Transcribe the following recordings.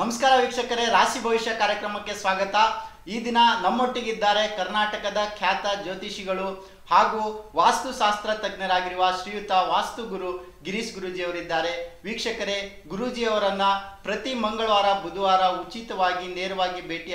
ನಮಸ್ಕಾರ ವೀಕ್ಷಕರೇ, ರಾಶಿ ಭವಿಷ್ಯ ಕಾರ್ಯಕ್ರಮಕ್ಕೆ ಸ್ವಾಗತ. ಈ ದಿನ ನಮ್ಮೊಟ್ಟಿಗಿದ್ದಾರೆ ಕರ್ನಾಟಕದ ಖ್ಯಾತ ಜ್ಯೋತಿಷಿಗಳು ಹಾಗೂ ವಾಸ್ತುಶಾಸ್ತ್ರ ತಜ್ಞರಾಗಿರುವ ಶ್ರೀಯುತ ವಾಸ್ತು ಗುರು ಗಿರೀಶ್ ಗುರೂಜಿಯವರಿದ್ದಾರೆ. ವೀಕ್ಷಕರೇ, ಗುರೂಜಿಯವರನ್ನ ಪ್ರತಿ ಮಂಗಳವಾರ, ಬುಧವಾರ ಉಚಿತವಾಗಿ, ನೇರವಾಗಿ ಭೇಟಿ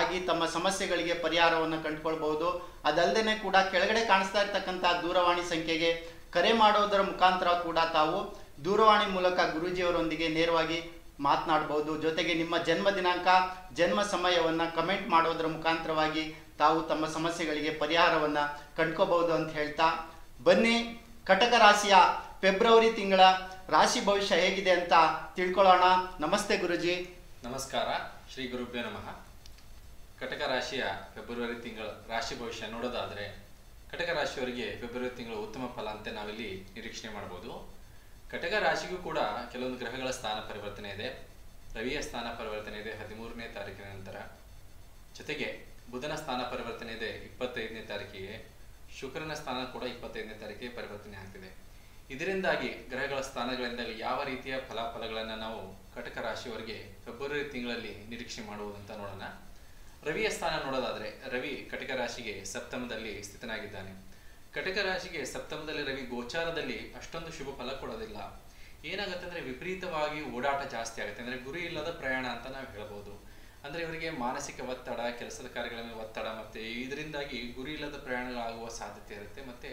ಆಗಿ ತಮ್ಮ ಸಮಸ್ಯೆಗಳಿಗೆ ಪರಿಹಾರವನ್ನು ಕಂಡುಕೊಳ್ಬಹುದು. ಅದಲ್ಲದೆ ಕೂಡ ಕೆಳಗಡೆ ಕಾಣಿಸ್ತಾ ಇರ್ತಕ್ಕಂಥ ದೂರವಾಣಿ ಸಂಖ್ಯೆಗೆ ಕರೆ ಮಾಡೋದರ ಮುಖಾಂತರ ಕೂಡ ತಾವು ದೂರವಾಣಿ ಮೂಲಕ ಗುರೂಜಿಯವರೊಂದಿಗೆ ನೇರವಾಗಿ ಮಾತನಾಡಬಹುದು. ಜೊತೆಗೆ ನಿಮ್ಮ ಜನ್ಮ ದಿನಾಂಕ, ಜನ್ಮ ಸಮಯವನ್ನು ಕಮೆಂಟ್ ಮಾಡೋದರ ಮುಖಾಂತರವಾಗಿ ತಾವು ತಮ್ಮ ಸಮಸ್ಯೆಗಳಿಗೆ ಪರಿಹಾರವನ್ನು ಕಂಡ್ಕೋಬಹುದು ಅಂತ ಹೇಳ್ತಾ, ಬನ್ನಿ ಕಟಕ ರಾಶಿಯ ಫೆಬ್ರವರಿ ತಿಂಗಳ ರಾಶಿ ಭವಿಷ್ಯ ಹೇಗಿದೆ ಅಂತ ತಿಳ್ಕೊಳ್ಳೋಣ. ನಮಸ್ತೆ ಗುರುಜಿ. ನಮಸ್ಕಾರ, ಶ್ರೀ ಗುರುಭ್ಯೋ ನಮಃ. ಕಟಕ ರಾಶಿಯ ಫೆಬ್ರವರಿ ತಿಂಗಳ ರಾಶಿ ಭವಿಷ್ಯ ನೋಡೋದಾದರೆ ಕಟಕ ರಾಶಿಯವರಿಗೆ ಫೆಬ್ರವರಿ ತಿಂಗಳು ಉತ್ತಮ ಫಲ ಅಂತ ನಾವಿಲ್ಲಿ ನಿರೀಕ್ಷಣೆ ಮಾಡಬಹುದು ಕಟಕ ರಾಶಿಗೂ ಕೂಡ ಕೆಲವೊಂದು ಗ್ರಹಗಳ ಸ್ಥಾನ ಪರಿವರ್ತನೆ ಇದೆ. ರವಿಯ ಸ್ಥಾನ ಪರಿವರ್ತನೆ ಇದೆ ಹದಿಮೂರನೇ ತಾರೀಕಿನ ನಂತರ. ಜೊತೆಗೆ ಬುಧನ ಸ್ಥಾನ ಪರಿವರ್ತನೆ ಇದೆ ಇಪ್ಪತ್ತೈದನೇ ತಾರೀಕಿಗೆ. ಶುಕ್ರನ ಸ್ಥಾನ ಕೂಡ ಇಪ್ಪತ್ತೈದನೇ ತಾರೀಕಿಗೆ ಪರಿವರ್ತನೆ ಆಗ್ತಿದೆ. ಇದರಿಂದಾಗಿ ಗ್ರಹಗಳ ಸ್ಥಾನಗಳಿಂದಾಗಿ ಯಾವ ರೀತಿಯ ಫಲಾಫಲಗಳನ್ನು ನಾವು ಕಟಕ ರಾಶಿಯವರಿಗೆ ಫೆಬ್ರವರಿ ತಿಂಗಳಲ್ಲಿ ನಿರೀಕ್ಷೆ ಮಾಡುವುದಂತ ನೋಡೋಣ. ರವಿಯ ಸ್ಥಾನ ನೋಡೋದಾದರೆ ರವಿ ಕಟಕ ರಾಶಿಗೆ ಸಪ್ತಮದಲ್ಲಿ ಸ್ಥಿತನಾಗಿದ್ದಾನೆ. ಕಟಕ ರಾಶಿಗೆ ಸಪ್ತಮದಲ್ಲಿ ರವಿ ಗೋಚಾರದಲ್ಲಿ ಅಷ್ಟೊಂದು ಶುಭ ಫಲ ಕೊಡೋದಿಲ್ಲ. ಏನಾಗುತ್ತೆ ಅಂದ್ರೆ ವಿಪರೀತವಾಗಿ ಓಡಾಟ ಜಾಸ್ತಿ ಆಗುತ್ತೆ. ಅಂದ್ರೆ ಗುರಿ ಇಲ್ಲದ ಪ್ರಯಾಣ ಅಂತ ನಾವು ಹೇಳ್ಬೋದು. ಅಂದ್ರೆ ಇವರಿಗೆ ಮಾನಸಿಕ ಒತ್ತಡ, ಕೆಲಸದ ಕಾರ್ಯಗಳ ಮೇಲೆ ಒತ್ತಡ ಮತ್ತೆ ಇದರಿಂದಾಗಿ ಗುರಿ ಇಲ್ಲದ ಪ್ರಯಾಣಗಳಾಗುವ ಸಾಧ್ಯತೆ ಇರುತ್ತೆ. ಮತ್ತೆ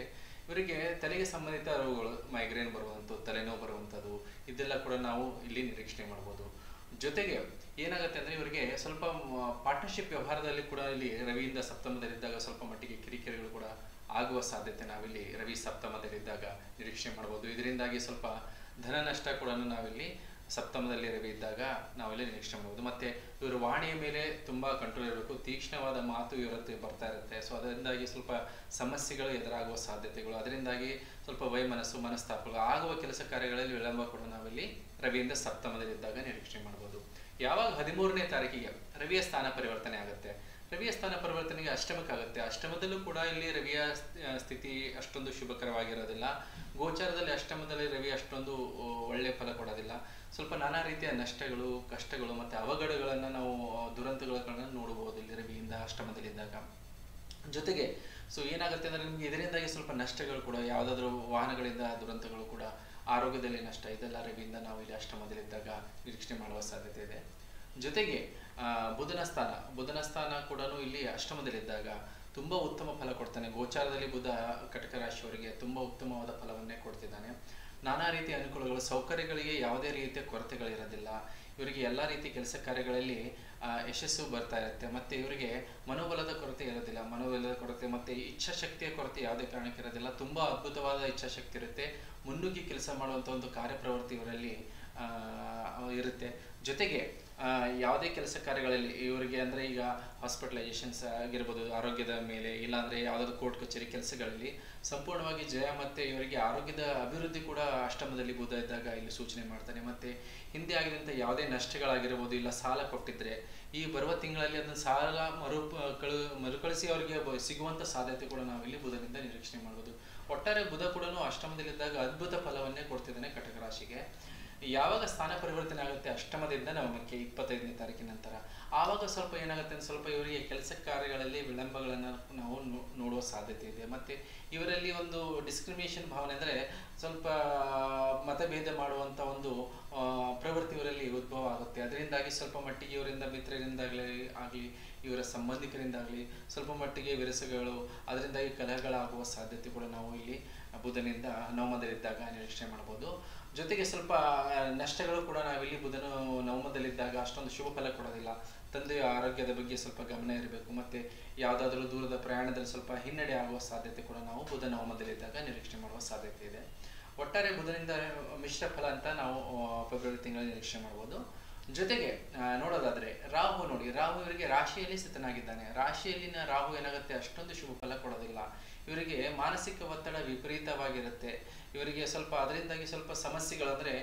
ಇವರಿಗೆ ತಲೆಗೆ ಸಂಬಂಧಿತ ರೋಗಗಳು ಮೈಗ್ರೇನ್ ಬರುವಂಥದ್ದು, ತಲೆನೋವು ಬರುವಂಥದ್ದು, ಇದೆಲ್ಲ ಕೂಡ ನಾವು ಇಲ್ಲಿ ನಿರೀಕ್ಷಣೆ ಮಾಡ್ಬೋದು. ಜೊತೆಗೆ ಏನಾಗುತ್ತೆ ಅಂದ್ರೆ ಇವರಿಗೆ ಸ್ವಲ್ಪ ಪಾರ್ಟ್ನರ್ಶಿಪ್ ವ್ಯವಹಾರದಲ್ಲಿ ಕೂಡ ಇಲ್ಲಿ ರವಿಯಿಂದ ಸಪ್ತಮದಲ್ಲಿದ್ದಾಗ ಸ್ವಲ್ಪ ಮಟ್ಟಿಗೆ ಕಿರಿಕಿರಿಗಳು ಕೂಡ ಆಗುವ ಸಾಧ್ಯತೆ ನಾವಿಲ್ಲಿ ರವಿ ಸಪ್ತಮದಲ್ಲಿದ್ದಾಗ ನಿರೀಕ್ಷೆ ಮಾಡಬಹುದು ಇದರಿಂದಾಗಿ ಸ್ವಲ್ಪ ಧನ ನಷ್ಟ ಕೂಡ ನಾವಿಲ್ಲಿ ಸಪ್ತಮದಲ್ಲಿ ರವಿ ಇದ್ದಾಗ ನಾವಿಲ್ಲಿ ನಿರೀಕ್ಷೆ ಮಾಡಬಹುದು ಮತ್ತೆ ಇವರು ವಾಣಿಯ ಮೇಲೆ ತುಂಬಾ ಕಂಟ್ರೋಲ್ ಇರಬೇಕು. ತೀಕ್ಷ್ಣವಾದ ಮಾತು ಇವರದ್ದು ಬರ್ತಾ ಇರುತ್ತೆ. ಸೊ ಅದರಿಂದಾಗಿ ಸ್ವಲ್ಪ ಸಮಸ್ಯೆಗಳು ಎದುರಾಗುವ ಸಾಧ್ಯತೆಗಳು. ಅದರಿಂದಾಗಿ ಸ್ವಲ್ಪ ವೈಮನಸ್ಸು, ಮನಸ್ತಾಪಗಳು ಆಗುವ ಕೆಲಸ ಕಾರ್ಯಗಳಲ್ಲಿ ವಿಳಂಬ ಕೂಡ ನಾವಿಲ್ಲಿ ರವಿಯಿಂದ ಸಪ್ತಮದಲ್ಲಿದ್ದಾಗ ನಿರೀಕ್ಷೆ ಮಾಡಬಹುದು ಯಾವಾಗ ಹದಿಮೂರನೇ ತಾರೀಕಿಗೆ ರವಿಯ ಸ್ಥಾನ ಪರಿವರ್ತನೆ ಆಗುತ್ತೆ? ರವಿಯ ಸ್ಥಾನ ಪರಿವರ್ತನೆಗೆ ಅಷ್ಟಮಕ್ಕಾಗುತ್ತೆ. ಅಷ್ಟಮದಲ್ಲೂ ಕೂಡ ಇಲ್ಲಿ ರವಿಯ ಸ್ಥಿತಿ ಅಷ್ಟೊಂದು ಶುಭಕರವಾಗಿರೋದಿಲ್ಲ. ಗೋಚಾರದಲ್ಲಿ ಅಷ್ಟಮದಲ್ಲಿ ರವಿ ಅಷ್ಟೊಂದು ಒಳ್ಳೆ ಫಲ ಕೊಡೋದಿಲ್ಲ. ಸ್ವಲ್ಪ ನಾನಾ ರೀತಿಯ ನಷ್ಟಗಳು, ಕಷ್ಟಗಳು ಮತ್ತು ಅವಘಡಗಳನ್ನು ನಾವು ದುರಂತಗಳನ್ನ ನೋಡಬಹುದು ಇಲ್ಲಿ ರವಿಯಿಂದ ಅಷ್ಟಮದಲ್ಲಿದ್ದಾಗ. ಜೊತೆಗೆ, ಸೊ ಏನಾಗುತ್ತೆ ಅಂದರೆ ನಿಮ್ಗೆ ಇದರಿಂದಾಗಿ ಸ್ವಲ್ಪ ನಷ್ಟಗಳು ಕೂಡ, ಯಾವುದಾದ್ರೂ ವಾಹನಗಳಿಂದ ದುರಂತಗಳು ಕೂಡ ಆರೋಗ್ಯದಲ್ಲಿ ನಷ್ಟ. ಇದೆಲ್ಲ ರವಿಯಿಂದ ನಾವು ಇಲ್ಲಿ ಅಷ್ಟಮದಲ್ಲಿದ್ದಾಗ ನಿರೀಕ್ಷಣೆ ಮಾಡುವ ಸಾಧ್ಯತೆ ಇದೆ. ಜೊತೆಗೆ ಬುಧನ ಸ್ಥಾನ. ಬುಧನ ಸ್ಥಾನ ಕೂಡ ಇಲ್ಲಿ ಅಷ್ಟಮದಲ್ಲಿದ್ದಾಗ ತುಂಬಾ ಉತ್ತಮ ಫಲ ಕೊಡ್ತಾನೆ. ಗೋಚಾರದಲ್ಲಿ ಬುಧ ಕಟಕ ರಾಶಿಯವರಿಗೆ ತುಂಬಾ ಉತ್ತಮವಾದ ಫಲವನ್ನೇ ಕೊಡ್ತಿದ್ದಾನೆ. ನಾನಾ ರೀತಿಯ ಅನುಕೂಲಗಳು, ಸೌಕರ್ಯಗಳಿಗೆ ಯಾವುದೇ ರೀತಿಯ ಕೊರತೆಗಳಿರೋದಿಲ್ಲ. ಇವರಿಗೆ ಎಲ್ಲ ರೀತಿ ಕೆಲಸ ಕಾರ್ಯಗಳಲ್ಲಿ ಯಶಸ್ಸು ಬರ್ತಾ ಇರುತ್ತೆ. ಮತ್ತೆ ಇವರಿಗೆ ಮನೋಬಲದ ಕೊರತೆ ಇರೋದಿಲ್ಲ. ಮನೋಬಲದ ಕೊರತೆ ಮತ್ತೆ ಇಚ್ಛಾಶಕ್ತಿಯ ಕೊರತೆ ಯಾವುದೇ ಕಾರಣಕ್ಕೆ ಇರೋದಿಲ್ಲ ತುಂಬಾ ಅದ್ಭುತವಾದ ಇಚ್ಛಾಶಕ್ತಿ ಇರುತ್ತೆ. ಮುನ್ನುಗ್ಗಿ ಕೆಲಸ ಮಾಡುವಂಥ ಒಂದು ಕಾರ್ಯಪ್ರವೃತ್ತಿ ಇವರಲ್ಲಿ ಇರುತ್ತೆ. ಜೊತೆಗೆ ಯಾವುದೇ ಕೆಲಸ ಕಾರ್ಯಗಳಲ್ಲಿ ಇವರಿಗೆ ಅಂದರೆ ಈಗ ಹಾಸ್ಪಿಟಲೈಸೇಷನ್ಸ್ ಆಗಿರ್ಬೋದು, ಆರೋಗ್ಯದ ಮೇಲೆ, ಇಲ್ಲಾಂದರೆ ಯಾವುದಾದ್ರು ಕೋರ್ಟ್ ಕಚೇರಿ ಕೆಲಸಗಳಲ್ಲಿ ಸಂಪೂರ್ಣವಾಗಿ ಜಯ ಮತ್ತು ಇವರಿಗೆ ಆರೋಗ್ಯದ ಅಭಿವೃದ್ಧಿ ಕೂಡ ಅಷ್ಟಮದಲ್ಲಿ ಬುಧ ಇದ್ದಾಗ ಇಲ್ಲಿ ಸೂಚನೆ ಮಾಡ್ತಾನೆ. ಮತ್ತು ಹಿಂದೆ ಆಗಿದಂಥ ಯಾವುದೇ ನಷ್ಟಗಳಾಗಿರ್ಬೋದು, ಇಲ್ಲ ಸಾಲ ಕೊಟ್ಟಿದ್ದರೆ ಈ ಬರುವ ತಿಂಗಳಲ್ಲಿ ಅದನ್ನು ಸಾಲ ಮರು, ಕಳು, ಮರುಕಳಿಸಿ ಅವರಿಗೆ ಸಿಗುವಂಥ ಸಾಧ್ಯತೆ ಕೂಡ ನಾವಿಲ್ಲಿ ಬುಧನಿಂದ ನಿರೀಕ್ಷಣೆ ಮಾಡ್ಬೋದು. ಒಟ್ಟಾರೆ ಬುಧ ಕೂಡ ಅಷ್ಟಮದಲ್ಲಿದ್ದಾಗ ಅದ್ಭುತ ಫಲವನ್ನೇ ಕೊಡ್ತಿದ್ದಾನೆ ಕಟಕ ರಾಶಿಗೆ. ಯಾವಾಗ ಸ್ಥಾನ ಪರಿವರ್ತನೆ ಆಗುತ್ತೆ ಅಷ್ಟಮದಿಂದ ನವಮಕ್ಕೆ ಇಪ್ಪತ್ತೈದನೇ ತಾರೀಕಿನ ನಂತರ. ಆವಾಗ ಸ್ವಲ್ಪ ಏನಾಗುತ್ತೆ ಅಂದ್ರೆ ಸ್ವಲ್ಪ ಇವರಿಗೆ ಕೆಲಸ ಕಾರ್ಯಗಳಲ್ಲಿ ವಿಳಂಬಗಳನ್ನು ನಾವು ನೋಡುವ ಸಾಧ್ಯತೆ ಇದೆ. ಮತ್ತೆ ಇವರಲ್ಲಿ ಒಂದು ಡಿಸ್ಕ್ರಿಮಿನೇಷನ್ ಭಾವನೆ ಅಂದರೆ ಸ್ವಲ್ಪ ಮತಭೇದ ಮಾಡುವಂತ ಒಂದು ಪ್ರವೃತ್ತಿ ಇವರಲ್ಲಿ ಉದ್ಭವ ಆಗುತ್ತೆ. ಅದರಿಂದಾಗಿ ಸ್ವಲ್ಪ ಮಟ್ಟಿಗೆ ಇವರಿಂದ ಮಿತ್ರರಿಂದಾಗಲಿ ಆಗಲಿ, ಇವರ ಸಂಬಂಧಿಕರಿಂದಾಗಲಿ ಸ್ವಲ್ಪ ಮಟ್ಟಿಗೆ ವಿರಸಗಳು, ಅದರಿಂದಾಗಿ ಕಲಹಗಳಾಗುವ ಸಾಧ್ಯತೆ ಕೂಡ ನಾವು ಇಲ್ಲಿ ಬುಧನಿಂದ ನವಮದಲ್ಲಿದ್ದಾಗ ನಿರೀಕ್ಷೆ ಮಾಡಬಹುದು ಜೊತೆಗೆ ಸ್ವಲ್ಪ ನಷ್ಟಗಳು ಕೂಡ ನಾವಿಲ್ಲಿ ಬುಧನು ನವಮದಲ್ಲಿದ್ದಾಗ ಅಷ್ಟೊಂದು ಶುಭ ಫಲ ಕೊಡೋದಿಲ್ಲ. ತಂದೆಯ ಆರೋಗ್ಯದ ಬಗ್ಗೆ ಸ್ವಲ್ಪ ಗಮನ ಇರಬೇಕು. ಮತ್ತೆ ಯಾವುದಾದ್ರೂ ದೂರದ ಪ್ರಯಾಣದಲ್ಲಿ ಸ್ವಲ್ಪ ಹಿನ್ನಡೆ ಆಗುವ ಸಾಧ್ಯತೆ ಕೂಡ ನಾವು ಬುಧ ನವಮದಲ್ಲಿದ್ದಾಗ ನಿರೀಕ್ಷೆ ಮಾಡುವ ಸಾಧ್ಯತೆ ಇದೆ. ಒಟ್ಟಾರೆ ಬುಧನಿಂದ ಮಿಶ್ರ ಫಲ ಅಂತ ನಾವು ಫೆಬ್ರವರಿ ತಿಂಗಳಲ್ಲಿ ನಿರೀಕ್ಷೆ ಮಾಡ್ಬೋದು. ಜೊತೆಗೆ ನೋಡೋದಾದ್ರೆ ರಾಹು ನೋಡಿ, ರಾಹು ಇವರಿಗೆ ರಾಶಿಯಲ್ಲಿ ಸ್ಥಿತನಾಗಿದ್ದಾನೆ. ರಾಶಿಯಲ್ಲಿನ ರಾಹು ಏನಾಗುತ್ತೆ? ಅಷ್ಟೊಂದು ಶುಭ ಫಲ ಕೊಡೋದಿಲ್ಲ. ಇವರಿಗೆ ಮಾನಸಿಕ ಒತ್ತಡ ವಿಪರೀತವಾಗಿರುತ್ತೆ. ಇವರಿಗೆ ಸ್ವಲ್ಪ ಅದರಿಂದಾಗಿ ಸ್ವಲ್ಪ ಸಮಸ್ಯೆಗಳಂದರೆ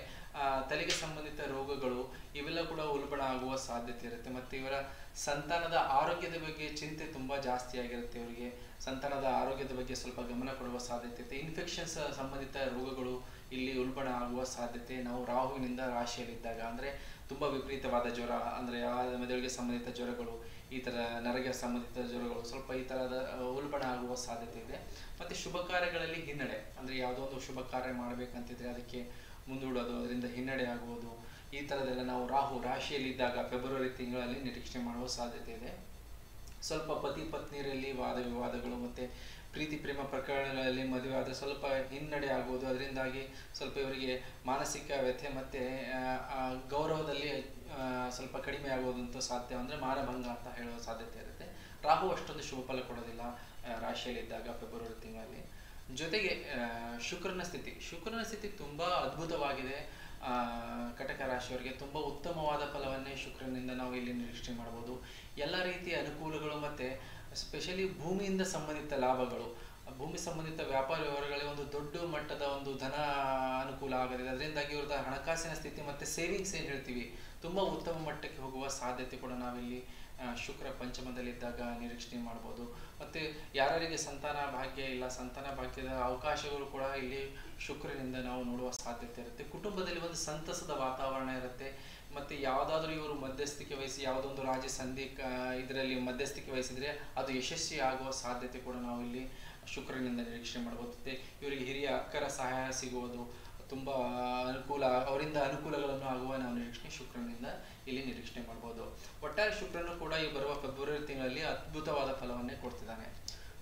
ತಲೆಗೆ ಸಂಬಂಧಿತ ರೋಗಗಳು ಇವೆಲ್ಲ ಕೂಡ ಉಲ್ಬಣ ಆಗುವ ಸಾಧ್ಯತೆ ಇರುತ್ತೆ. ಮತ್ತೆ ಇವರ ಸಂತಾನದ ಆರೋಗ್ಯದ ಬಗ್ಗೆ ಚಿಂತೆ ತುಂಬಾ ಜಾಸ್ತಿ ಆಗಿರುತ್ತೆ ಇವರಿಗೆ. ಸಂತಾನದ ಆರೋಗ್ಯದ ಬಗ್ಗೆ ಸ್ವಲ್ಪ ಗಮನ ಕೊಡುವ ಸಾಧ್ಯತೆ ಇರುತ್ತೆ. ಇನ್ಫೆಕ್ಷನ್ಸ್ ಸಂಬಂಧಿತ ರೋಗಗಳು ಇಲ್ಲಿ ಉಲ್ಬಣ ಆಗುವ ಸಾಧ್ಯತೆ ನಾವು ರಾಹುವಿನಿಂದ ರಾಶಿಯಲ್ಲಿದ್ದಾಗ, ಅಂದರೆ ತುಂಬ ವಿಪರೀತವಾದ ಜ್ವರ, ಅಂದರೆ ಮೆದುಳಿಗೆ ಸಂಬಂಧಿತ ಜ್ವರಗಳು ಈ ಥರ ನರಗೆ ಸಂಬಂಧಿತ ಜ್ವರಗಳು ಸ್ವಲ್ಪ ಈ ಥರದ ಉಲ್ಬಣ ಆಗುವ ಸಾಧ್ಯತೆ ಇದೆ. ಮತ್ತು ಶುಭ ಕಾರ್ಯಗಳಲ್ಲಿ ಹಿನ್ನಡೆ ಅಂದರೆ ಯಾವುದೋ ಒಂದು ಶುಭ ಕಾರ್ಯ ಮಾಡಬೇಕಂತಿದ್ರೆ ಅದಕ್ಕೆ ಮುಂದೂಡೋದು ಅದರಿಂದ ಹಿನ್ನಡೆ ಆಗುವುದು ಈ ಥರದೆಲ್ಲ ನಾವು ರಾಹು ರಾಶಿಯಲ್ಲಿದ್ದಾಗ ಫೆಬ್ರವರಿ ತಿಂಗಳಲ್ಲಿ ನಿರೀಕ್ಷೆ ಮಾಡುವ ಸಾಧ್ಯತೆ ಇದೆ. ಸ್ವಲ್ಪ ಪತಿ ಪತ್ನಿಯರಲ್ಲಿ ವಾದ ವಿವಾದಗಳು ಮತ್ತೆ ಪ್ರೀತಿ ಪ್ರೇಮ ಪ್ರಕರಣಗಳಲ್ಲಿ ಮದುವೆ ಆದರೆ ಸ್ವಲ್ಪ ಹಿನ್ನಡೆ ಆಗುವುದು ಅದರಿಂದಾಗಿ ಸ್ವಲ್ಪ ಇವರಿಗೆ ಮಾನಸಿಕ ವ್ಯಥೆ ಮತ್ತೆ ಆ, ಸ್ವಲ್ಪ ಕಡಿಮೆ ಆಗುವುದಂಥ ಸಾಧ್ಯ ಅಂದರೆ ಮಾರಭಂಗ ಅಂತ ಹೇಳುವ ಸಾಧ್ಯತೆ ಇರುತ್ತೆ. ರಾಹು ಅಷ್ಟೊಂದು ಶುಭ ಫಲ ಕೊಡೋದಿಲ್ಲ ರಾಶಿಯಲ್ಲಿ ಇದ್ದಾಗ ಫೆಬ್ರವರಿ ತಿಂಗಳಲ್ಲಿ. ಜೊತೆಗೆ ಶುಕ್ರನ ಸ್ಥಿತಿ. ಶುಕ್ರನ ಸ್ಥಿತಿ ತುಂಬಾ ಅದ್ಭುತವಾಗಿದೆ. ಕಟಕ ರಾಶಿಯವರಿಗೆ ತುಂಬಾ ಉತ್ತಮವಾದ ಫಲವನ್ನೇ ಶುಕ್ರನಿಂದ ನಾವು ಇಲ್ಲಿ ನಿರೀಕ್ಷೆ ಮಾಡ್ಬೋದು. ಎಲ್ಲ ರೀತಿಯ ಅನುಕೂಲಗಳು ಮತ್ತೆ, ಸ್ಪೆಷಲಿ ಭೂಮಿಯಿಂದ ಸಂಬಂಧಿತ ಲಾಭಗಳು. ಭೂಮಿ ಸಂಬಂಧಿತ ವ್ಯಾಪಾರ ವ್ಯವಹಾರಗಳಿಗೆ ಒಂದು ದೊಡ್ಡ ಮಟ್ಟದ ಒಂದು ಧನ ಅನುಕೂಲ ಆಗಲಿದೆ ಅದರಿಂದಾಗಿ ಇವ್ರದ ಹಣಕಾಸಿನ ಸ್ಥಿತಿ ಮತ್ತೆ ಸೇವಿಂಗ್ಸ್ ಏನು ಹೇಳ್ತೀವಿ, ತುಂಬ ಉತ್ತಮ ಮಟ್ಟಕ್ಕೆ ಹೋಗುವ ಸಾಧ್ಯತೆ ಕೂಡ ನಾವಿಲ್ಲಿ ಶುಕ್ರ ಪಂಚಮದಲ್ಲಿದ್ದಾಗ ನಿರೀಕ್ಷಣೆ ಮಾಡ್ಬೋದು. ಮತ್ತು ಯಾರ್ಯಾರಿಗೆ ಸಂತಾನ ಭಾಗ್ಯ ಇಲ್ಲ, ಸಂತಾನ ಭಾಗ್ಯದ ಅವಕಾಶಗಳು ಕೂಡ ಇಲ್ಲಿ ಶುಕ್ರನಿಂದ ನಾವು ನೋಡುವ ಸಾಧ್ಯತೆ ಇರುತ್ತೆ. ಕುಟುಂಬದಲ್ಲಿ ಒಂದು ಸಂತಸದ ವಾತಾವರಣ ಇರುತ್ತೆ. ಮತ್ತು ಯಾವುದಾದ್ರೂ ಇವರು ಮಧ್ಯಸ್ಥಿಕೆ ವಹಿಸಿ, ಯಾವುದೊಂದು ರಾಜ್ಯ ಸಂಧಿ ಇದರಲ್ಲಿ ಮಧ್ಯಸ್ಥಿಕೆ ವಹಿಸಿದರೆ ಅದು ಯಶಸ್ವಿ ಆಗುವ ಸಾಧ್ಯತೆ ಕೂಡ ನಾವು ಇಲ್ಲಿ ಶುಕ್ರನಿಂದ ನಿರೀಕ್ಷೆ ಮಾಡಬಹುದು ಇವರಿಗೆ ಹಿರಿಯ ಅಕ್ಕರ ಸಹಾಯ ಸಿಗುವುದು ತುಂಬಾ ಅನುಕೂಲ, ಅವರಿಂದ ಅನುಕೂಲಗಳನ್ನು ಆಗುವ ನಾವು ನಿರೀಕ್ಷಣೆ ಶುಕ್ರನಿಂದ ಇಲ್ಲಿ ನಿರೀಕ್ಷಣೆ ಮಾಡಬಹುದು ಒಟ್ಟಾರೆ ಶುಕ್ರನು ಕೂಡ ಈ ಬರುವ ಫೆಬ್ರವರಿ ತಿಂಗಳಲ್ಲಿ ಅದ್ಭುತವಾದ ಫಲವನ್ನೇ ಕೊಡ್ತಿದ್ದಾನೆ.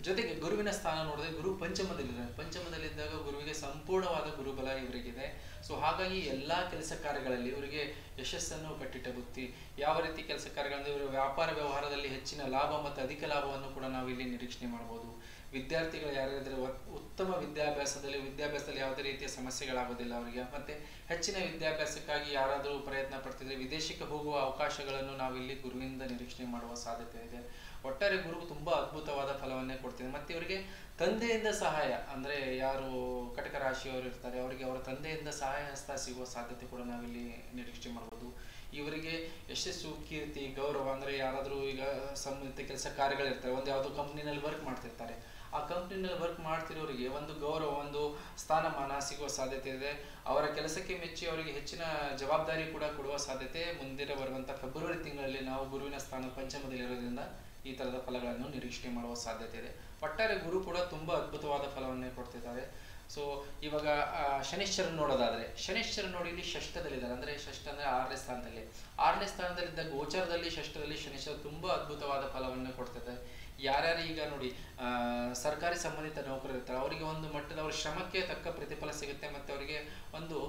ಜೊತೆಗೆ ಗುರುವಿನ ಸ್ಥಾನ ನೋಡಿದ್ರೆ ಗುರು ಪಂಚಮದಲ್ಲಿದ್ದಾನೆ ಪಂಚಮದಲ್ಲಿದ್ದಾಗ ಗುರುವಿಗೆ ಸಂಪೂರ್ಣವಾದ ಗುರುಬಲ ಇವರಿಗಿದೆ. ಸೊ ಹಾಗಾಗಿ ಎಲ್ಲಾ ಕೆಲಸ ಕಾರ್ಯಗಳಲ್ಲಿ ಇವರಿಗೆ ಯಶಸ್ಸನ್ನು ಕಟ್ಟಿಟ್ಟ ಬುತ್ತಿ. ಯಾವ ರೀತಿ ಕೆಲಸ ಕಾರ್ಯಗಳಂದ್ರೆ ಇವರು ವ್ಯಾಪಾರ ವ್ಯವಹಾರದಲ್ಲಿ ಹೆಚ್ಚಿನ ಲಾಭ ಮತ್ತು ಅಧಿಕ ಲಾಭವನ್ನು ಕೂಡ ನಾವು ಇಲ್ಲಿ ನಿರೀಕ್ಷಣೆ ಮಾಡಬಹುದು ವಿದ್ಯಾರ್ಥಿಗಳು ಯಾರಿದ್ರೆ ಉತ್ತಮ ವಿದ್ಯಾಭ್ಯಾಸದಲ್ಲಿ ವಿದ್ಯಾಭ್ಯಾಸದಲ್ಲಿ ಯಾವುದೇ ರೀತಿಯ ಸಮಸ್ಯೆಗಳಾಗೋದಿಲ್ಲ ಅವರಿಗೆ. ಮತ್ತೆ ಹೆಚ್ಚಿನ ವಿದ್ಯಾಭ್ಯಾಸಕ್ಕಾಗಿ ಯಾರಾದರೂ ಪ್ರಯತ್ನ ಪಡ್ತಿದ್ರೆ ವಿದೇಶಕ್ಕೆ ಹೋಗುವ ಅವಕಾಶಗಳನ್ನು ನಾವಿಲ್ಲಿ ಗುರುವಿನಿಂದ ನಿರೀಕ್ಷಣೆ ಮಾಡುವ ಸಾಧ್ಯತೆ ಇದೆ. ಒಟ್ಟಾರೆ ಗುರು ತುಂಬಾ ಅದ್ಭುತವಾದ ಫಲವನ್ನೇ ಕೊಡ್ತಿದೆ. ಮತ್ತೆ ಇವರಿಗೆ ತಂದೆಯಿಂದ ಸಹಾಯ, ಅಂದ್ರೆ ಯಾರು ಕಟಕ ರಾಶಿಯವರು ಇರ್ತಾರೆ, ಅವರಿಗೆ ಅವರ ತಂದೆಯಿಂದ ಸಹಾಯ ಹಸ್ತ ಸಿಗುವ ಸಾಧ್ಯತೆ ಕೂಡ ನಾವಿಲ್ಲಿ ನಿರೀಕ್ಷೆ ಮಾಡಬಹುದು ಇವರಿಗೆ ಯಶಸ್ಸು, ಕೀರ್ತಿ, ಗೌರವ ಅಂದರೆ ಯಾರಾದರೂ ಈಗ ಸಂಬಂಧಿತ ಕೆಲಸ ಕಾರ್ಯಗಳಿರ್ತವೆ ಒಂದು ಯಾವುದೋ ಕಂಪ್ನಿನಲ್ಲಿ ವರ್ಕ್ ಮಾಡ್ತಿರ್ತಾರೆ. ಆ ಕಂಪ್ನಿನಲ್ಲಿ ವರ್ಕ್ ಮಾಡ್ತಿರೋರಿಗೆ ಒಂದು ಗೌರವ, ಒಂದು ಸ್ಥಾನಮಾನ ಸಿಗುವ ಸಾಧ್ಯತೆ ಇದೆ. ಅವರ ಕೆಲಸಕ್ಕೆ ಮೆಚ್ಚಿ ಅವರಿಗೆ ಹೆಚ್ಚಿನ ಜವಾಬ್ದಾರಿ ಕೂಡ ಕೊಡುವ ಸಾಧ್ಯತೆ ಮುಂದಿನ ಬರುವಂಥ ಫೆಬ್ರವರಿ ತಿಂಗಳಲ್ಲಿ ನಾವು ಗುರುವಿನ ಸ್ಥಾನ ಪಂಚಮದಲ್ಲಿರೋದ್ರಿಂದ ಈ ಥರದ ಫಲಗಳನ್ನು ನಿರೀಕ್ಷಣೆ ಮಾಡುವ ಸಾಧ್ಯತೆ ಇದೆ. ಒಟ್ಟಾರೆ ಗುರು ಕೂಡ ತುಂಬ ಅದ್ಭುತವಾದ ಫಲವನ್ನೇ ಕೊಡ್ತಿದ್ದಾರೆ. ಸೊ ಇವಾಗ ಶನಿಶ್ಚರನ್ ನೋಡೋದಾದ್ರೆ ಶನಿಶ್ಚರ ನೋಡಿ ಇಲ್ಲಿ ಷಷ್ಠದಲ್ಲಿದ್ದಾರೆ. ಅಂದ್ರೆ ಷಷ್ಠ ಅಂದ್ರೆ ಆರನೇ ಸ್ಥಾನದಲ್ಲಿ. ಆರನೇ ಸ್ಥಾನದಲ್ಲಿದ್ದ ಗೋಚರದಲ್ಲಿ ಷಷ್ಠದಲ್ಲಿ ಶನಿಶ್ಚರ ತುಂಬಾ ಅದ್ಭುತವಾದ ಫಲವನ್ನು ಕೊಡ್ತದೆ. ಯಾರ್ಯಾರು ಈಗ ನೋಡಿ ಸರ್ಕಾರಿ ಸಂಬಂಧಿತ ನೌಕರರು ಇರ್ತಾರೆ, ಅವರಿಗೆ ಒಂದು ಮಟ್ಟದ ಅವ್ರ ಶ್ರಮಕ್ಕೆ ತಕ್ಕ ಪ್ರತಿಫಲ ಸಿಗುತ್ತೆ ಮತ್ತೆ ಅವರಿಗೆ ಒಂದು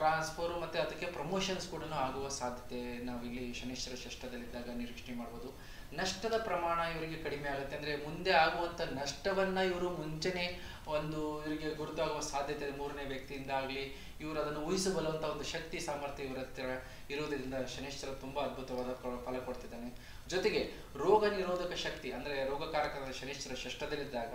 ಟ್ರಾನ್ಸ್ಫರ್ ಮತ್ತೆ ಅದಕ್ಕೆ ಪ್ರಮೋಷನ್ಸ್ ಕೂಡ ಆಗುವ ಸಾಧ್ಯತೆ ನಾವಿಲ್ಲಿ ಶನಿಶ್ಚರ ಷಷ್ಠದಲ್ಲಿದ್ದಾಗ ನಿರೀಕ್ಷಣೆ ಮಾಡ್ಬೋದು. ನಷ್ಟದ ಪ್ರಮಾಣ ಇವರಿಗೆ ಕಡಿಮೆ ಆಗುತ್ತೆ. ಅಂದ್ರೆ ಮುಂದೆ ಆಗುವಂತ ನಷ್ಟವನ್ನ ಇವರು ಮುಂಚೆನೆ ಒಂದು ಇವರಿಗೆ ಗುರುತಾಗುವ ಸಾಧ್ಯತೆ ಮೂರನೇ ವ್ಯಕ್ತಿಯಿಂದ ಆಗಲಿ ಇವರು ಅದನ್ನು ಊಹಿಸಬಲ್ಲಂತ ಒಂದು ಶಕ್ತಿ, ಸಾಮರ್ಥ್ಯ ಇವರ ಹತ್ತಿರ ಇರುವುದರಿಂದ ಶನಿಶ್ಚರ ತುಂಬಾ ಅದ್ಭುತವಾದ ಫಲ- ಕೊಡ್ತಿದ್ದಾನೆ. ಜೊತೆಗೆ ರೋಗ ನಿರೋಧಕ ಶಕ್ತಿ, ಅಂದ್ರೆ ರೋಗಕಾರಕದ ಶನಿಶ್ಚರ ಷಷ್ಟದಲ್ಲಿದ್ದಾಗ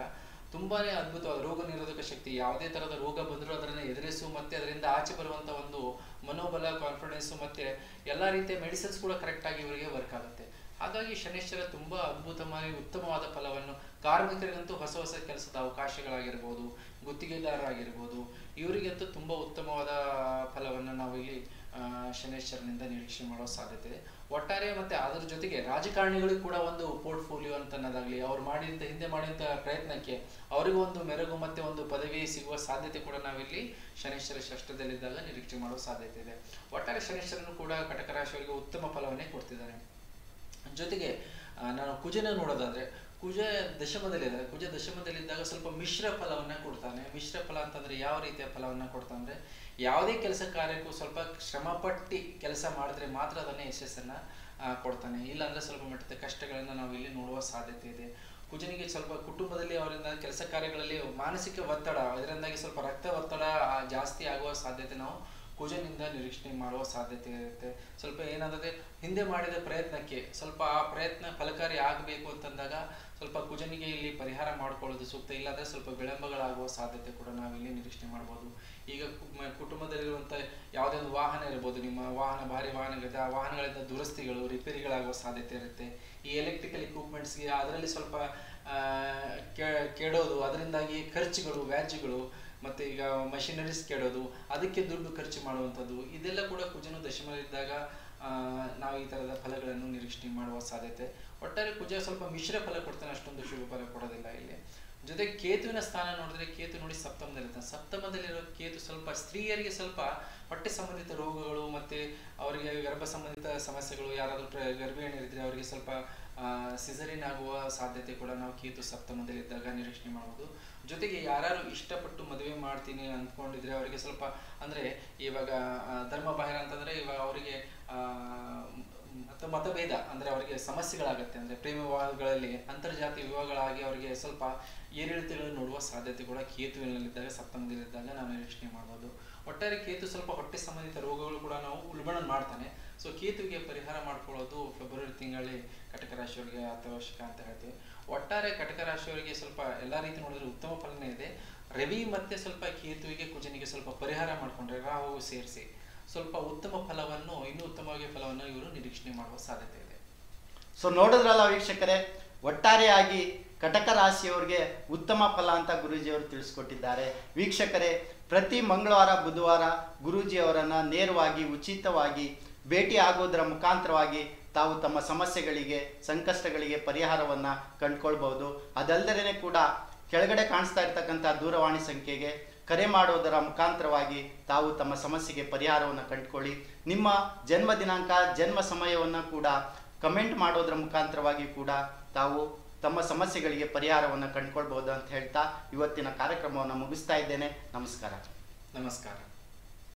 ತುಂಬಾನೇ ಅದ್ಭುತವಾದ ರೋಗ ನಿರೋಧಕ ಶಕ್ತಿ, ಯಾವುದೇ ತರದ ರೋಗ ಬಂದರೂ ಅದನ್ನ ಎದುರಿಸು, ಮತ್ತೆ ಅದರಿಂದ ಆಚೆ ಬರುವಂತ ಒಂದು ಮನೋಬಲ ಕಾನ್ಫಿಡೆನ್ಸ್ ಮತ್ತೆ ಎಲ್ಲಾ ರೀತಿಯ ಮೆಡಿಸಿನ್ಸ್ ಕೂಡ ಕರೆಕ್ಟ್ ಆಗಿ ಇವರಿಗೆ ವರ್ಕ್ ಆಗುತ್ತೆ. ಹಾಗಾಗಿ ಶನೇಶ್ವರ ತುಂಬಾ ಅದ್ಭುತವಾಗಿ ಉತ್ತಮವಾದ ಫಲವನ್ನು ಕಾರ್ಮಿಕರಿಗಂತೂ ಹೊಸ ಹೊಸ ಕೆಲಸದ ಅವಕಾಶಗಳಾಗಿರ್ಬೋದು, ಗುತ್ತಿಗೆದಾರರಾಗಿರ್ಬೋದು, ಇವರಿಗಂತೂ ತುಂಬಾ ಉತ್ತಮವಾದ ಫಲವನ್ನು ನಾವು ಇಲ್ಲಿ ಶನೇಶ್ವರನಿಂದ ನಿರೀಕ್ಷೆ ಮಾಡೋ ಸಾಧ್ಯತೆ. ಇದೆ ಒಟ್ಟಾರೆ ಮತ್ತೆ ಅದರ ಜೊತೆಗೆ ರಾಜಕಾರಣಿಗಳಿಗೂ ಕೂಡ ಒಂದು ಪೋರ್ಟ್ಫೋಲಿಯೋ ಅಂತ ಅನ್ನೋದಾಗ್ಲಿ ಅವ್ರು ಮಾಡಿದಂಥ ಹಿಂದೆ ಮಾಡಿದಂಥ ಪ್ರಯತ್ನಕ್ಕೆ ಅವರಿಗೂ ಒಂದು ಮೆರಗು ಮತ್ತೆ ಒಂದು ಪದವಿ ಸಿಗುವ ಸಾಧ್ಯತೆ ಕೂಡ ನಾವಿಲ್ಲಿ ಶನೇಶ್ವರ ಷಷ್ಟದಲ್ಲಿದ್ದಾಗ ನಿರೀಕ್ಷೆ ಮಾಡೋ ಸಾಧ್ಯತೆ ಇದೆ. ಒಟ್ಟಾರೆ ಶನೇಶ್ವರನು ಕೂಡ ಕಟಕ ರಾಶಿಯವರಿಗೆ ಉತ್ತಮ ಫಲವನ್ನೇ ಕೊಡ್ತಿದ್ದಾನೆ ಜೊತೆಗೆ ನಾನು ಕುಜನ ನೋಡೋದಾದ್ರೆ, ಕುಜ ದಶಮದಲ್ಲಿದ್ದಾರೆ ಕುಜ ದಶಮದಲ್ಲಿದ್ದಾಗ ಸ್ವಲ್ಪ ಮಿಶ್ರ ಫಲವನ್ನ ಕೊಡ್ತಾನೆ. ಮಿಶ್ರ ಫಲ ಅಂತಂದ್ರೆ ಯಾವ ರೀತಿಯ ಫಲವನ್ನ ಕೊಡ್ತಾನೆ ಯಾವುದೇ ಕೆಲಸ ಕಾರ್ಯಕ್ಕೂ ಸ್ವಲ್ಪ ಶ್ರಮಪಟ್ಟು ಕೆಲಸ ಮಾಡಿದ್ರೆ ಮಾತ್ರ ಅದನ್ನ ಯಶಸ್ಸನ್ನ ಕೊಡ್ತಾನೆ. ಇಲ್ಲಾಂದ್ರೆ ಸ್ವಲ್ಪ ಮಟ್ಟದ ಕಷ್ಟಗಳನ್ನ ನಾವು ಇಲ್ಲಿ ನೋಡುವ ಸಾಧ್ಯತೆ ಇದೆ. ಕುಜನಿಗೆ ಸ್ವಲ್ಪ ಕುಟುಂಬದಲ್ಲಿ ಅವರಿಂದ ಕೆಲಸ ಕಾರ್ಯಗಳಲ್ಲಿ ಮಾನಸಿಕ ಒತ್ತಡ, ಇದರಿಂದಾಗಿ ಸ್ವಲ್ಪ ರಕ್ತ ಒತ್ತಡ ಜಾಸ್ತಿ ಆಗುವ ಸಾಧ್ಯತೆ ನಾವು ಕುಜನಿಂದ ನಿರೀಕ್ಷಣೆ ಮಾಡುವ ಸಾಧ್ಯತೆ ಇರುತ್ತೆ. ಸ್ವಲ್ಪ ಏನಾದರೆ ಹಿಂದೆ ಮಾಡಿದ ಪ್ರಯತ್ನಕ್ಕೆ, ಸ್ವಲ್ಪ ಆ ಪ್ರಯತ್ನ ಫಲಕಾರಿ ಆಗಬೇಕು ಅಂತಂದಾಗ ಸ್ವಲ್ಪ ಕುಜನಿಗೆ ಇಲ್ಲಿ ಪರಿಹಾರ ಮಾಡಿಕೊಳ್ಳೋದು ಸೂಕ್ತ. ಇಲ್ಲಾಂದರೆ ಸ್ವಲ್ಪ ವಿಳಂಬಗಳಾಗುವ ಸಾಧ್ಯತೆ ಕೂಡ ನಾವಿಲ್ಲಿ ನಿರೀಕ್ಷಣೆ ಮಾಡ್ಬೋದು. ಈಗ ಕುಟುಂಬದಲ್ಲಿರುವಂಥ ಯಾವುದೇ ಒಂದು ವಾಹನ ಇರ್ಬೋದು, ನಿಮ್ಮ ವಾಹನ, ಭಾರಿ ವಾಹನಗಳಿದೆ, ಆ ವಾಹನಗಳಿಂದ ದುರಸ್ತಿಗಳು, ರಿಪೇರಿಗಳಾಗುವ ಸಾಧ್ಯತೆ ಇರುತ್ತೆ. ಈ ಎಲೆಕ್ಟ್ರಿಕಲ್ ಇಕ್ವಿಪ್ಮೆಂಟ್ಸ್ಗೆ ಅದರಲ್ಲಿ ಸ್ವಲ್ಪ ಕೆಡೋದು, ಅದರಿಂದಾಗಿ ಖರ್ಚುಗಳು, ವ್ಯಾಜ್ಯಗಳು ಮತ್ತೆ ಈಗ ಮಷಿನರೀಸ್ ಕೆಡೋದು ಅದಕ್ಕೆ ದುಡ್ಡು ಖರ್ಚು ಮಾಡುವಂಥದ್ದು, ಇದೆಲ್ಲ ಕೂಡ ಕುಜನು ದಶಮದಲ್ಲಿದ್ದಾಗ ನಾವು ಈ ಥರದ ಫಲಗಳನ್ನು ನಿರೀಕ್ಷಣೆ ಮಾಡುವ ಸಾಧ್ಯತೆ. ಒಟ್ಟಾರೆ ಕುಜ ಸ್ವಲ್ಪ ಮಿಶ್ರ ಫಲ ಕೊಡ್ತಾನೆ, ಅಷ್ಟೊಂದು ಶುಭ ಫಲ ಕೊಡೋದಿಲ್ಲ ಇಲ್ಲಿ. ಜೊತೆಗೆ ಕೇತುವಿನ ಸ್ಥಾನ ನೋಡಿದ್ರೆ, ಕೇತು ನೋಡಿ ಸಪ್ತಮದಲ್ಲಿರ್ತಾನೆ. ಸಪ್ತಮದಲ್ಲಿರೋ ಕೇತು ಸ್ವಲ್ಪ ಸ್ತ್ರೀಯರಿಗೆ ಸ್ವಲ್ಪ ಹೊಟ್ಟೆ ಸಂಬಂಧಿತ ರೋಗಗಳು ಮತ್ತೆ ಅವರಿಗೆ ಗರ್ಭ ಸಂಬಂಧಿತ ಸಮಸ್ಯೆಗಳು, ಯಾರಾದರೂ ಗರ್ಭಿಣಿ ಗರ್ಭಿಣಿಯರಿದ್ರೆ ಅವರಿಗೆ ಸ್ವಲ್ಪ ಸಿಸರಿನ್ ಆಗುವ ಸಾಧ್ಯತೆ ಕೂಡ ನಾವು ಕೇತು ಸಪ್ತಮದಲ್ಲಿದ್ದಾಗ ನಿರೀಕ್ಷಣೆ ಮಾಡ್ಬೋದು. ಜೊತೆಗೆ ಯಾರು ಇಷ್ಟಪಟ್ಟು ಮದುವೆ ಮಾಡ್ತೀನಿ ಅಂದ್ಕೊಂಡಿದ್ರೆ ಅವರಿಗೆ ಸ್ವಲ್ಪ ಅಂದ್ರೆ ಇವಾಗ ಧರ್ಮ ಬಾಹಿರ ಅಂತಂದ್ರೆ ಇವಾಗ ಅವರಿಗೆ ಮತ್ತು ಮತಭೇದ ಅಂದ್ರೆ ಅವರಿಗೆ ಸಮಸ್ಯೆಗಳಾಗತ್ತೆ. ಅಂದ್ರೆ ಪ್ರೇಮ ವಿವಾಹಗಳಲ್ಲಿ ಅಂತರ್ಜಾತಿ ವಿವಾಹಗಳಾಗಿ ಅವರಿಗೆ ಸ್ವಲ್ಪ ಏರಿಳಿತಗಳು ನೋಡುವ ಸಾಧ್ಯತೆ ಕೂಡ ಕೇತುವಿನಲ್ಲಿದ್ದಾಗ, ಸಪ್ತಮದಲ್ಲಿದ್ದಾಗ ನಾವು ನಿರೀಕ್ಷಣೆ ಮಾಡ್ಬೋದು. ಒಟ್ಟಾರೆ ಕೇತು ಸ್ವಲ್ಪ ಹೊಟ್ಟೆ ಸಂಬಂಧಿತ ರೋಗಗಳು ಕೂಡ ನಾವು ಉಲ್ಬಣ ಮಾಡ್ತಾನೆ. ಸೊ ಕೇತುವಿಗೆ ಪರಿಹಾರ ಮಾಡ್ಕೊಳ್ಳೋದು ಫೆಬ್ರವರಿ ತಿಂಗಳಲ್ಲಿ ಕಟಕ ರಾಶಿಯವರಿಗೆ ಅತ್ಯವಶ್ಯಕ ಅಂತ ಹೇಳ್ತೀವಿ. ಒಟ್ಟಾರೆ ಕಟಕ ರಾಶಿಯವರಿಗೆ ಸ್ವಲ್ಪ ಎಲ್ಲ ರೀತಿ ನೋಡಿದ್ರೆ ಉತ್ತಮ ಫಲನೇ ಇದೆ. ರವಿ ಮತ್ತೆ ಸ್ವಲ್ಪ ಕೇತುವಿಗೆ ಕುಜನಿಗೆ ಸ್ವಲ್ಪ ಪರಿಹಾರ ಮಾಡ್ಕೊಂಡ್ರೆ ರಾಹು ಸೇರಿಸಿ ಸ್ವಲ್ಪ ಉತ್ತಮ ಫಲವನ್ನು, ಇನ್ನೂ ಉತ್ತಮವಾಗಿ ಫಲವನ್ನು ಇವರು ನಿರೀಕ್ಷಣೆ ಮಾಡುವ ಸಾಧ್ಯತೆ ಇದೆ. ಸೊ ನೋಡಿದ್ರಲ್ಲ ವೀಕ್ಷಕರೇ, ಒಟ್ಟಾರೆಯಾಗಿ ಕಟಕ ರಾಶಿಯವರಿಗೆ ಉತ್ತಮ ಫಲ ಅಂತ ಗುರೂಜಿಯವರು ತಿಳಿಸ್ಕೊಟ್ಟಿದ್ದಾರೆ. ವೀಕ್ಷಕರೇ, ಪ್ರತಿ ಮಂಗಳವಾರ, ಬುಧವಾರ ಗುರೂಜಿಯವರನ್ನು ನೇರವಾಗಿ, ಉಚಿತವಾಗಿ ಭೇಟಿ ಆಗೋದರ ಮುಖಾಂತರವಾಗಿ ತಾವು ತಮ್ಮ ಸಮಸ್ಯೆಗಳಿಗೆ, ಸಂಕಷ್ಟಗಳಿಗೆ ಪರಿಹಾರವನ್ನು ಕಂಡುಕೊಳ್ಬಹುದು. ಅದಲ್ಲದೇ ಕೂಡ ಕೆಳಗಡೆ ಕಾಣಿಸ್ತಾ ಇರ್ತಕ್ಕಂಥ ದೂರವಾಣಿ ಸಂಖ್ಯೆಗೆ ಕರೆ ಮಾಡೋದರ ಮುಖಾಂತರವಾಗಿ ತಾವು ತಮ್ಮ ಸಮಸ್ಯೆಗೆ ಪರಿಹಾರವನ್ನು ಕಂಡುಕೊಳ್ಳಿ. ನಿಮ್ಮ ಜನ್ಮ ದಿನಾಂಕ, ಜನ್ಮ ಸಮಯವನ್ನು ಕೂಡ ಕಮೆಂಟ್ ಮಾಡೋದರ ಮುಖಾಂತರವಾಗಿ ಕೂಡ ತಾವು ತಮ್ಮ ಸಮಸ್ಯೆಗಳಿಗೆ ಪರಿಹಾರವನ್ನು ಕಂಡುಕೊಳ್ಬಹುದು ಅಂತ ಹೇಳ್ತಾ ಇವತ್ತಿನ ಕಾರ್ಯಕ್ರಮವನ್ನು ಮುಗಿಸ್ತಾ ಇದ್ದೇನೆ. ನಮಸ್ಕಾರ. ನಮಸ್ಕಾರ.